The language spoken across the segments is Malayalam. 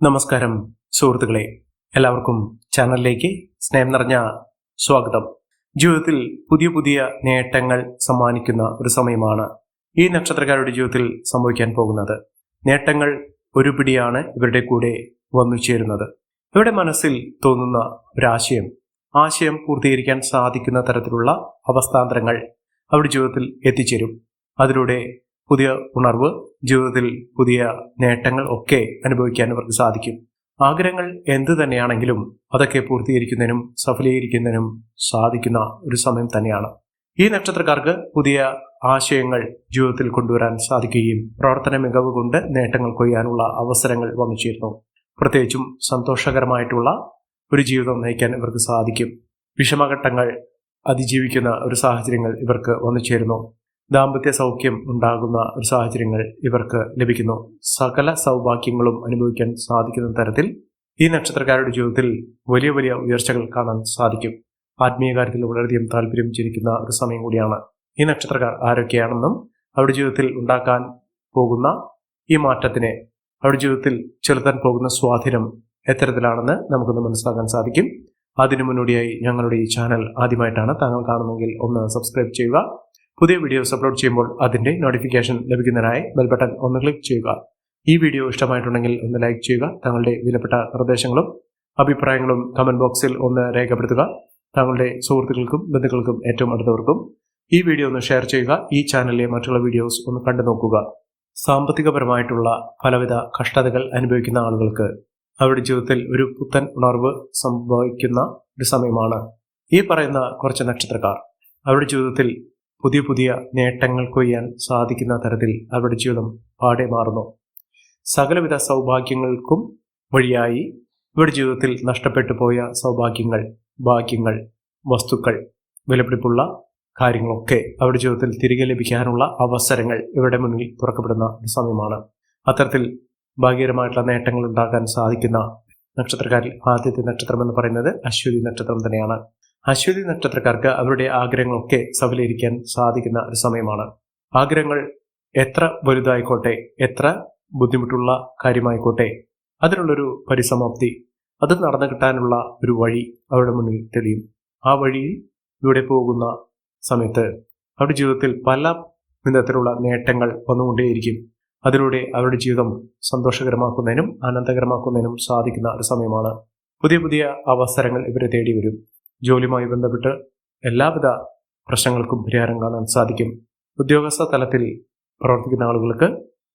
നമസ്കാരം സുഹൃത്തുക്കളെ. എല്ലാവർക്കും ചാനലിലേക്ക് സ്നേഹം നിറഞ്ഞ സ്വാഗതം. ജീവിതത്തിൽ പുതിയ പുതിയ നേട്ടങ്ങൾ സമ്മാനിക്കുന്ന ഒരു സമയമാണ് ഈ നക്ഷത്രക്കാരുടെ ജീവിതത്തിൽ സംഭവിക്കാൻ പോകുന്നത്. നേട്ടങ്ങൾ ഒരു പിടിയാണ് ഇവരുടെ കൂടെ വന്നു ചേരുന്നത്. ഇവരുടെ മനസ്സിൽ തോന്നുന്ന ഒരാശയം ആശയം പൂർത്തീകരിക്കാൻ സാധിക്കുന്ന തരത്തിലുള്ള അവസ്ഥാന്തരങ്ങൾ അവരുടെ ജീവിതത്തിൽ എത്തിച്ചേരും. അതിലൂടെ പുതിയ ഉണർവ് ജീവിതത്തിൽ പുതിയ നേട്ടങ്ങൾ ഒക്കെ അനുഭവിക്കാൻ അവർക്ക് സാധിക്കും. ആഗ്രഹങ്ങൾ എന്ത് തന്നെയാണെങ്കിലും അതൊക്കെ പൂർത്തീകരിക്കുന്നതിനും സഫലീകരിക്കുന്നതിനും സാധിക്കുന്ന ഒരു സമയം തന്നെയാണ്. ഈ നക്ഷത്രക്കാർക്ക് പുതിയ ആശയങ്ങൾ ജീവിതത്തിൽ കൊണ്ടുവരാൻ സാധിക്കുകയും പ്രവർത്തന മികവ് കൊണ്ട് നേട്ടങ്ങൾ കൊയ്യാനുള്ള അവസരങ്ങൾ വന്നു ചേരുന്നു. പ്രത്യേകിച്ചും സന്തോഷകരമായിട്ടുള്ള ഒരു ജീവിതം നയിക്കാൻ ഇവർക്ക് സാധിക്കും. വിഷമഘട്ടങ്ങൾ അതിജീവിക്കുന്ന ഒരു സാഹചര്യങ്ങൾ ഇവർക്ക് വന്നു ചേരുന്നു. ദാമ്പത്യ സൗഖ്യം ഉണ്ടാകുന്ന ഒരു സാഹചര്യങ്ങൾ ഇവർക്ക് ലഭിക്കുന്നു. സകല സൗഭാഗ്യങ്ങളും അനുഭവിക്കാൻ സാധിക്കുന്ന തരത്തിൽ ഈ നക്ഷത്രക്കാരുടെ ജീവിതത്തിൽ വലിയ വലിയ ഉയർച്ചകൾ കാണാൻ സാധിക്കും. ആത്മീയ കാര്യത്തിൽ വളരെയധികം താല്പര്യം ജനിക്കുന്ന ഒരു സമയം കൂടിയാണ് ഈ നക്ഷത്രക്കാർ ആരൊക്കെയാണെന്നും അവരുടെ ജീവിതത്തിൽ ഉണ്ടാക്കാൻ പോകുന്ന ഈ മാറ്റത്തിനെ അവരുടെ ജീവിതത്തിൽ ചെലുത്താൻ പോകുന്ന സ്വാധീനം എത്തരത്തിലാണെന്ന് നമുക്കൊന്ന് മനസ്സിലാക്കാൻ സാധിക്കും. അതിനു മുന്നോടിയായി ഞങ്ങളുടെ ഈ ചാനൽ ആദ്യമായിട്ടാണ് താങ്കൾ കാണുന്നെങ്കിൽ ഒന്ന് സബ്സ്ക്രൈബ് ചെയ്യുക പുതിയ വീഡിയോസ് അപ്ലോഡ് ചെയ്യുമ്പോൾ അതിന്റെ നോട്ടിഫിക്കേഷൻ ലഭിക്കുന്നതിനായി ബെൽ ബട്ടൺ ഒന്ന് ക്ലിക്ക് ചെയ്യുക. ഈ വീഡിയോ ഇഷ്ടമായിട്ടുണ്ടെങ്കിൽ ഒന്ന് ലൈക്ക് ചെയ്യുക. താങ്കളുടെ വിലപ്പെട്ട നിർദ്ദേശങ്ങളും അഭിപ്രായങ്ങളും കമന്റ് ബോക്സിൽ ഒന്ന് രേഖപ്പെടുത്തുക. താങ്കളുടെ സുഹൃത്തുക്കൾക്കും ബന്ധുക്കൾക്കും ഏറ്റവും അടുത്തവർക്കും ഈ വീഡിയോ ഒന്ന് ഷെയർ ചെയ്യുക. ഈ ചാനലിലെ മറ്റുള്ള വീഡിയോസ് ഒന്ന് കണ്ടു നോക്കുക. സാമ്പത്തികപരമായിട്ടുള്ള പലവിധ കഷ്ടതകൾ അനുഭവിക്കുന്ന ആളുകൾക്ക് അവരുടെ ജീവിതത്തിൽ ഒരു പുത്തൻ ഉണർവ് സംഭവിക്കുന്ന ഒരു സമയമാണ്. ഈ പറയുന്ന കുറച്ച് നക്ഷത്രക്കാർ അവരുടെ ജീവിതത്തിൽ പുതിയ പുതിയ നേട്ടങ്ങൾ കൊയ്യാൻ സാധിക്കുന്ന തരത്തിൽ അവരുടെ ജീവിതം പാടെ മാറുന്നു. സകലവിധ സൗഭാഗ്യങ്ങൾക്കും വഴിയായി ഇവരുടെ ജീവിതത്തിൽ നഷ്ടപ്പെട്ടു പോയ സൗഭാഗ്യങ്ങൾ ഭാഗ്യങ്ങൾ വസ്തുക്കൾ വിലപിടിപ്പുള്ള കാര്യങ്ങളൊക്കെ അവരുടെ ജീവിതത്തിൽ തിരികെ ലഭിക്കാനുള്ള അവസരങ്ങൾ ഇവരുടെ മുന്നിൽ തുറക്കപ്പെടുന്ന ഒരു സമയമാണ്. അത്തരത്തിൽ ഭാഗ്യകരമായിട്ടുള്ള നേട്ടങ്ങൾ ഉണ്ടാക്കാൻ സാധിക്കുന്ന നക്ഷത്രക്കാരിൽ ആദ്യത്തെ നക്ഷത്രം എന്ന് പറയുന്നത് അശ്വതി നക്ഷത്രം തന്നെയാണ്. അശ്വതി നക്ഷത്രക്കാർക്ക് അവരുടെ ആഗ്രഹങ്ങളൊക്കെ സഫലീകരിക്കാൻ സാധിക്കുന്ന ഒരു സമയമാണ്. ആഗ്രഹങ്ങൾ എത്ര വലുതായിക്കോട്ടെ എത്ര ബുദ്ധിമുട്ടുള്ള കാര്യമായിക്കോട്ടെ അതിനുള്ളൊരു പരിസമാപ്തി അത് നടന്നു കിട്ടാനുള്ള ഒരു വഴി അവരുടെ മുന്നിൽ തെളിയും. ആ വഴിയിൽ ഇവിടെ പോകുന്ന സമയത്ത് അവരുടെ ജീവിതത്തിൽ പല വിധത്തിലുള്ള നേട്ടങ്ങൾ വന്നുകൊണ്ടേയിരിക്കും. അതിലൂടെ അവരുടെ ജീവിതം സന്തോഷകരമാക്കുന്നതിനും ആനന്ദകരമാക്കുന്നതിനും സാധിക്കുന്ന ഒരു സമയമാണ്. പുതിയ പുതിയ അവസരങ്ങൾ ഇവരെ തേടി വരും ജോലിയുമായി ബന്ധപ്പെട്ട് എല്ലാവിധ പ്രശ്നങ്ങൾക്കും പരിഹാരം കാണാൻ സാധിക്കും. ഉദ്യോഗസ്ഥ തലത്തിൽ പ്രവർത്തിക്കുന്ന ആളുകൾക്ക്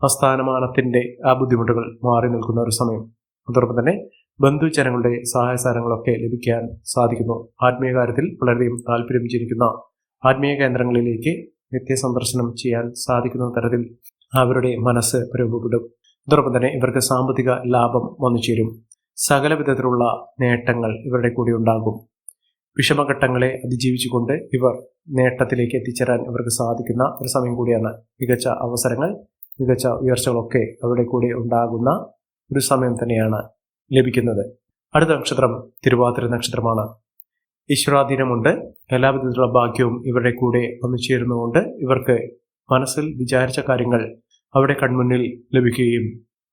ആ ആ ബുദ്ധിമുട്ടുകൾ മാറി നിൽക്കുന്ന ഒരു സമയം. അതോടൊപ്പം തന്നെ ബന്ധുജനങ്ങളുടെ സഹായ സഹകരണങ്ങളൊക്കെ ലഭിക്കാൻ സാധിക്കുന്നു. ആത്മീയ കാര്യത്തിൽ വളരെയധികം താല്പര്യം ജനിക്കുന്ന ആത്മീയ കേന്ദ്രങ്ങളിലേക്ക് നിത്യസന്ദർശനം ചെയ്യാൻ സാധിക്കുന്ന തരത്തിൽ അവരുടെ മനസ്സ് രൂപപ്പെടും. അതോടൊപ്പം തന്നെ ഇവർക്ക് സാമ്പത്തിക ലാഭം വന്നു ചേരും സകല വിധത്തിലുള്ള നേട്ടങ്ങൾ ഇവരുടെ കൂടി ഉണ്ടാകും. വിഷമഘട്ടങ്ങളെ അതിജീവിച്ചുകൊണ്ട് ഇവർ നേട്ടത്തിലേക്ക് എത്തിച്ചേരാൻ ഇവർക്ക് സാധിക്കുന്ന ഒരു സമയം കൂടിയാണ് മികച്ച അവസരങ്ങൾ മികച്ച ഉയർച്ചകളൊക്കെ അവരുടെ കൂടെ ഉണ്ടാകുന്ന ഒരു സമയം തന്നെയാണ് ലഭിക്കുന്നത്. അടുത്ത നക്ഷത്രം തിരുവാതിര നക്ഷത്രമാണ്. ഈശ്വരാധീനമുണ്ട്. എല്ലാവിധത്തിലുള്ള ഭാഗ്യവും ഇവരുടെ കൂടെ വന്നു ചേരുന്നതുകൊണ്ട് ഇവർക്ക് മനസ്സിൽ വിചാരിച്ച കാര്യങ്ങൾ അവരുടെ കൺമുന്നിൽ ലഭിക്കുകയും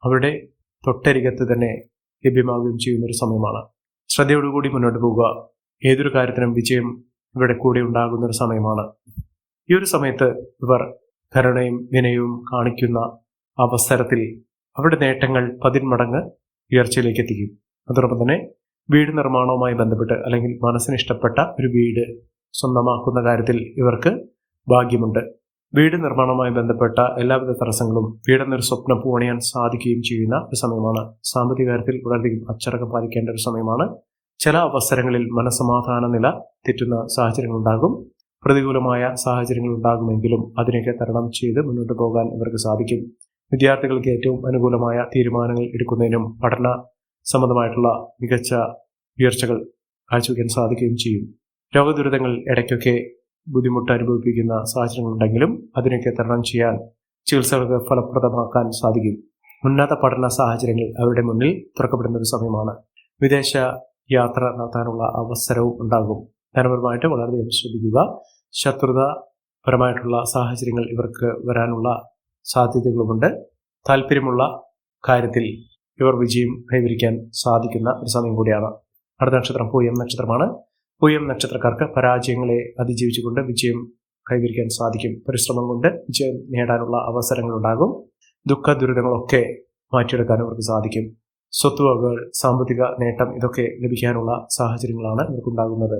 അവരുടെ തൊട്ടരികത്ത് തന്നെ ലഭ്യമാവുകയും ചെയ്യുന്ന ഒരു സമയമാണ്. ശ്രദ്ധയോടുകൂടി മുന്നോട്ട് പോവുക ഏതൊരു കാര്യത്തിനും വിജയം ഇവിടെ കൂടെ ഉണ്ടാകുന്ന ഒരു സമയമാണ്. ഈ ഒരു സമയത്ത് ഇവർ കരുണയും വിനയവും കാണിക്കുന്ന അവസരത്തിൽ അവരുടെ നേട്ടങ്ങൾ പതിന്മടങ്ങ് ഉയർച്ചയിലേക്ക് എത്തിക്കും. അതോടൊപ്പം തന്നെ വീട് നിർമ്മാണവുമായി ബന്ധപ്പെട്ട് അല്ലെങ്കിൽ മനസ്സിന് ഇഷ്ടപ്പെട്ട ഒരു വീട് സ്വന്തമാക്കുന്ന കാര്യത്തിൽ ഇവർക്ക് ഭാഗ്യമുണ്ട്. വീട് നിർമ്മാണവുമായി ബന്ധപ്പെട്ട എല്ലാവിധ തടസ്സങ്ങളും വീടെന്നൊരു സ്വപ്നം പൂണിയാൻ സാധിക്കുകയും ചെയ്യുന്ന ഒരു സമയമാണ്. സാമ്പത്തിക കാര്യത്തിൽ വളരെയധികം അച്ചടക്കം പാലിക്കേണ്ട ഒരു സമയമാണ്. ചില അവസരങ്ങളിൽ മനസ്സമാധാന നില തെറ്റുന്ന സാഹചര്യങ്ങൾ ഉണ്ടാകും പ്രതികൂലമായ സാഹചര്യങ്ങൾ ഉണ്ടാകുമെങ്കിലും അതിനെയൊക്കെ തരണം ചെയ്ത് മുന്നോട്ട് പോകാൻ ഇവർക്ക് സാധിക്കും. വിദ്യാർത്ഥികൾക്ക് ഏറ്റവും അനുകൂലമായ തീരുമാനങ്ങൾ എടുക്കുന്നതിനും പഠന സംബന്ധമായിട്ടുള്ള മികച്ച ഉയർച്ചകൾ കാഴ്ചവെക്കാൻ സാധിക്കുകയും ചെയ്യും. രോഗദുരിതങ്ങൾ ഇടയ്ക്കൊക്കെ ബുദ്ധിമുട്ട് അനുഭവിപ്പിക്കുന്ന സാഹചര്യങ്ങളുണ്ടെങ്കിലും അതിനൊക്കെ തരണം ചെയ്യാൻ ചികിത്സകൾക്ക് ഫലപ്രദമാക്കാൻ സാധിക്കും. ഉന്നത പഠന സാഹചര്യങ്ങൾ അവരുടെ മുന്നിൽ തുറക്കപ്പെടുന്ന ഒരു സമയമാണ്. വിദേശ യാത്ര നടത്താനുള്ള അവസരവും ഉണ്ടാകും. ധനപരമായിട്ട് വളരെയധികം ശ്രദ്ധിക്കുക. ശത്രുതാപരമായിട്ടുള്ള സാഹചര്യങ്ങൾ ഇവർക്ക് വരാനുള്ള സാധ്യതകളുമുണ്ട്. താല്പര്യമുള്ള കാര്യത്തിൽ ഇവർ വിജയം കൈവരിക്കാൻ സാധിക്കുന്ന ഒരു സമയം കൂടിയാണ്. അടുത്ത നക്ഷത്രം പൂയം നക്ഷത്രമാണ്. പൂയം നക്ഷത്രക്കാർക്ക് പരാജയങ്ങളെ അതിജീവിച്ചുകൊണ്ട് വിജയം കൈവരിക്കാൻ സാധിക്കും. പരിശ്രമം കൊണ്ട് വിജയം നേടാനുള്ള അവസരങ്ങളുണ്ടാകും. ദുഃഖ ദുരിതങ്ങളൊക്കെ മാറ്റിയെടുക്കാൻ ഇവർക്ക് സാധിക്കും. സ്വത്തുവകകൾ സാമ്പത്തിക നേട്ടം ഇതൊക്കെ ലഭിക്കാനുള്ള സാഹചര്യങ്ങളാണ് ഇവർക്കുണ്ടാകുന്നത്.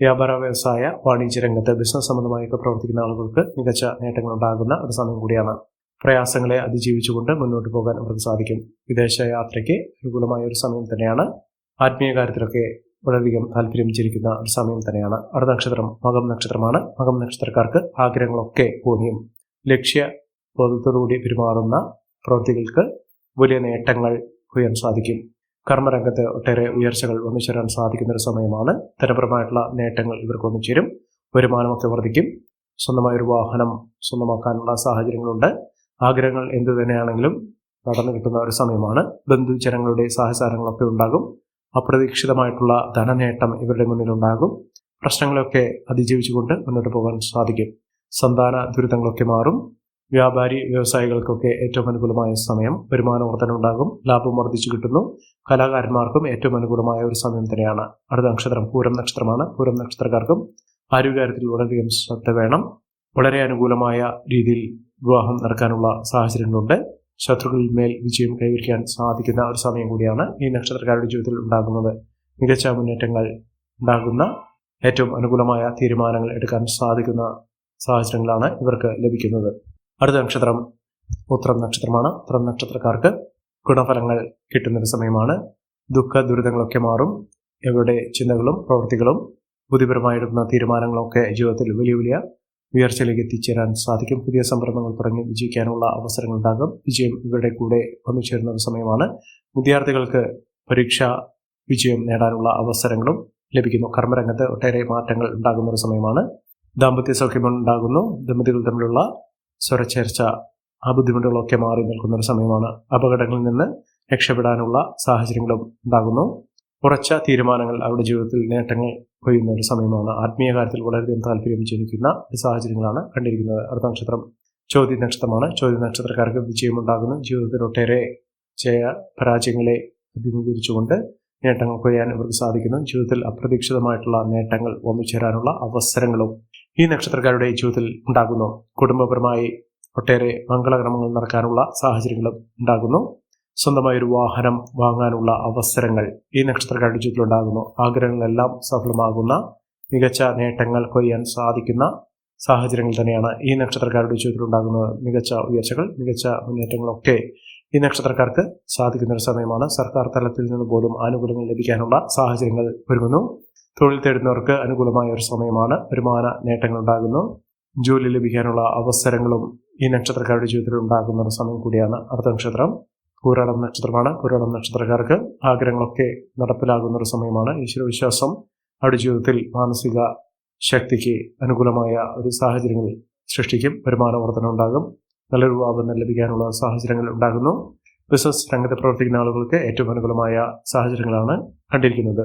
വ്യാപാര വ്യവസായ വാണിജ്യ രംഗത്ത് ബിസിനസ് സംബന്ധമായൊക്കെ പ്രവർത്തിക്കുന്ന ആളുകൾക്ക് മികച്ച നേട്ടങ്ങൾ ഉണ്ടാകുന്ന ഒരു സമയം കൂടിയാണ്. പ്രയാസങ്ങളെ അതിജീവിച്ചുകൊണ്ട് മുന്നോട്ട് പോകാൻ അവർക്ക് സാധിക്കും. വിദേശ യാത്രയ്ക്ക് അനുകൂലമായ ഒരു സമയം തന്നെയാണ്. ആത്മീയ കാര്യത്തിലൊക്കെ വളരെയധികം താല്പര്യം ചിരിക്കുന്ന ഒരു സമയം തന്നെയാണ്. അടുത്ത നക്ഷത്രം മകം നക്ഷത്രമാണ്. മകം നക്ഷത്രക്കാർക്ക് ആഗ്രഹങ്ങളൊക്കെ പൂർണിയും ലക്ഷ്യ ബോധത്തോടുകൂടി പെരുമാറുന്ന പ്രവൃത്തികൾക്ക് വലിയ നേട്ടങ്ങൾ കൊയ്യാൻ സാധിക്കും. കർമ്മരംഗത്ത് ഒട്ടേറെ ഉയർച്ചകൾ വന്നു ചേരാൻ സാധിക്കുന്ന ഒരു സമയമാണ്. ധനപരമായിട്ടുള്ള നേട്ടങ്ങൾ ഇവർക്ക് വന്നു ചേരും വരുമാനമൊക്കെ വർദ്ധിക്കും. സ്വന്തമായ ഒരു വാഹനം സ്വന്തമാക്കാനുള്ള സാഹചര്യങ്ങളുണ്ട്. ആഗ്രഹങ്ങൾ എന്തു തന്നെയാണെങ്കിലും നടന്നു കിട്ടുന്ന ഒരു സമയമാണ്. ബന്ധുജനങ്ങളുടെ സഹചാരങ്ങളൊക്കെ ഉണ്ടാകും. അപ്രതീക്ഷിതമായിട്ടുള്ള ധനനേട്ടം ഇവരുടെ മുന്നിലുണ്ടാകും പ്രശ്നങ്ങളൊക്കെ അതിജീവിച്ചുകൊണ്ട് മുന്നോട്ട് പോകാൻ സാധിക്കും. സന്താന ദുരിതങ്ങളൊക്കെ മാറും. വ്യാപാരി വ്യവസായികൾക്കൊക്കെ ഏറ്റവും അനുകൂലമായ സമയം വരുമാന വർധന ഉണ്ടാകും ലാഭം വർദ്ധിച്ചു കിട്ടുന്നു കലാകാരന്മാർക്കും ഏറ്റവും അനുകൂലമായ ഒരു സമയം തന്നെയാണ്. അടുത്ത നക്ഷത്രം പൂരം നക്ഷത്രമാണ്. പൂരം നക്ഷത്രക്കാർക്കും ആരോഗ്യകാര്യത്തിൽ വളരെയധികം ശ്രദ്ധ വേണം. വളരെ അനുകൂലമായ രീതിയിൽ വിവാഹം നടക്കാനുള്ള സാഹചര്യങ്ങളുണ്ട്. ശത്രുക്കളിൽ മേൽ വിജയം കൈവരിക്കാൻ സാധിക്കുന്ന ഒരു സമയം കൂടിയാണ് ഈ നക്ഷത്രക്കാരുടെ ജീവിതത്തിൽ ഉണ്ടാകുന്നത്. മികച്ച മുന്നേറ്റങ്ങൾ ഉണ്ടാകുന്ന ഏറ്റവും അനുകൂലമായ തീരുമാനങ്ങൾ എടുക്കാൻ സാധിക്കുന്ന സാഹചര്യങ്ങളാണ് ഇവർക്ക് ലഭിക്കുന്നത്. അടുത്ത നക്ഷത്രം ഉത്രം നക്ഷത്രമാണ്. ഉത്രം നക്ഷത്രക്കാർക്ക് ഗുണഫലങ്ങൾ കിട്ടുന്നൊരു സമയമാണ്. ദുഃഖ ദുരിതങ്ങളൊക്കെ മാറും. ഇവരുടെ ചിന്തകളും പ്രവൃത്തികളും ബുദ്ധിപരമായെടുക്കുന്ന തീരുമാനങ്ങളൊക്കെ ജീവിതത്തിൽ വലിയ വലിയ ഉയർച്ചയിലേക്ക് എത്തിച്ചേരാൻ സാധിക്കും. പുതിയ സംരംഭങ്ങൾ തുടങ്ങി വിജയിക്കാനുള്ള അവസരങ്ങൾ ഉണ്ടാകും. വിജയം ഇവരുടെ കൂടെ വന്നു ചേരുന്ന ഒരു സമയമാണ്. വിദ്യാർത്ഥികൾക്ക് പരീക്ഷ വിജയം നേടാനുള്ള അവസരങ്ങളും ലഭിക്കുന്നു. കർമ്മരംഗത്ത് ഒട്ടേറെ മാറ്റങ്ങൾ ഉണ്ടാകുന്ന ഒരു സമയമാണ്. ദാമ്പത്യ സൗഖ്യം ഉണ്ടാകുന്നു ദമ്പതികൾ തമ്മിലുള്ള സ്വരച്ചേർച്ച ആ ബുദ്ധിമുട്ടുകളൊക്കെ മാറി നിൽക്കുന്ന ഒരു സമയമാണ് അപകടങ്ങളിൽ നിന്ന് രക്ഷപ്പെടാനുള്ള സാഹചര്യങ്ങളും ഉണ്ടാകുന്നു. ഉറച്ച തീരുമാനങ്ങൾ അവരുടെ ജീവിതത്തിൽ നേട്ടങ്ങൾ കൊയ്യുന്ന ഒരു സമയമാണ്. ആത്മീയ കാര്യത്തിൽ വളരെയധികം താല്പര്യം ജനിക്കുന്ന സാഹചര്യങ്ങളാണ് കണ്ടിരിക്കുന്നത്. അടുത്ത നക്ഷത്രം ചോദ്യ നക്ഷത്രമാണ് ചോദ്യ നക്ഷത്രക്കാർക്ക് വിജയമുണ്ടാകുന്നു. ജീവിതത്തിൽ ഒട്ടേറെ ജയ പരാജയങ്ങളെ അഭിമുഖീകരിച്ചുകൊണ്ട് നേട്ടങ്ങൾ കൊയ്യാൻ ഇവർക്ക് സാധിക്കുന്നു. ജീവിതത്തിൽ അപ്രതീക്ഷിതമായിട്ടുള്ള നേട്ടങ്ങൾ ഒന്നിച്ചേരാനുള്ള അവസരങ്ങളും ഈ നക്ഷത്രക്കാരുടെ ജീവിതത്തിൽ ഉണ്ടാകുന്നു കുടുംബപരമായി ഒട്ടേറെ മംഗളകർമ്മങ്ങൾ നടക്കാനുള്ള സാഹചര്യങ്ങളും ഉണ്ടാകുന്നു. സ്വന്തമായ ഒരു വാഹനം വാങ്ങാനുള്ള അവസരങ്ങൾ ഈ നക്ഷത്രക്കാരുടെ ജീവിതത്തിൽ ഉണ്ടാകുന്നു. ആഗ്രഹങ്ങളെല്ലാം സഫലമാകുന്ന മികച്ച നേട്ടങ്ങൾ കൊയ്യാൻ സാധിക്കുന്ന സാഹചര്യങ്ങൾ തന്നെയാണ് ഈ നക്ഷത്രക്കാരുടെ ജീവിതത്തിൽ ഉണ്ടാകുന്നത് മികച്ച ഉയർച്ചകൾ മികച്ച മുന്നേറ്റങ്ങളൊക്കെ ഈ നക്ഷത്രക്കാർക്ക് സാധിക്കുന്ന ഒരു സമയമാണ്. സർക്കാർ തലത്തിൽ നിന്ന് പോലും ആനുകൂല്യങ്ങൾ ലഭിക്കാനുള്ള സാഹചര്യങ്ങൾ ഒരുങ്ങുന്നു. തൊഴിൽ തേടുന്നവർക്ക് അനുകൂലമായ ഒരു സമയമാണ്. വരുമാന നേട്ടങ്ങൾ ഉണ്ടാകുന്നു ജോലി ലഭിക്കാനുള്ള അവസരങ്ങളും ഈ നക്ഷത്രക്കാരുടെ ജീവിതത്തിൽ ഉണ്ടാകുന്ന ഒരു സമയം കൂടിയാണ് അടുത്ത നക്ഷത്രം. പൂരാടം നക്ഷത്രമാണ്. പൂരാടം നക്ഷത്രക്കാർക്ക് ആഗ്രഹങ്ങളൊക്കെ നടപ്പിലാകുന്ന ഒരു സമയമാണ്. ഈശ്വരവിശ്വാസം അവരുടെ ജീവിതത്തിൽ മാനസിക ശക്തിക്ക് അനുകൂലമായ ഒരു സാഹചര്യങ്ങൾ സൃഷ്ടിക്കും. വരുമാന വർധന ഉണ്ടാകും. നല്ലൊരു ലാഭം ലഭിക്കാനുള്ള സാഹചര്യങ്ങൾ ഉണ്ടാകുന്നു. ബിസിനസ് രംഗത്ത് പ്രവർത്തിക്കുന്ന ആളുകൾക്ക് ഏറ്റവും അനുകൂലമായ സാഹചര്യങ്ങളാണ് കണ്ടിരിക്കുന്നത്.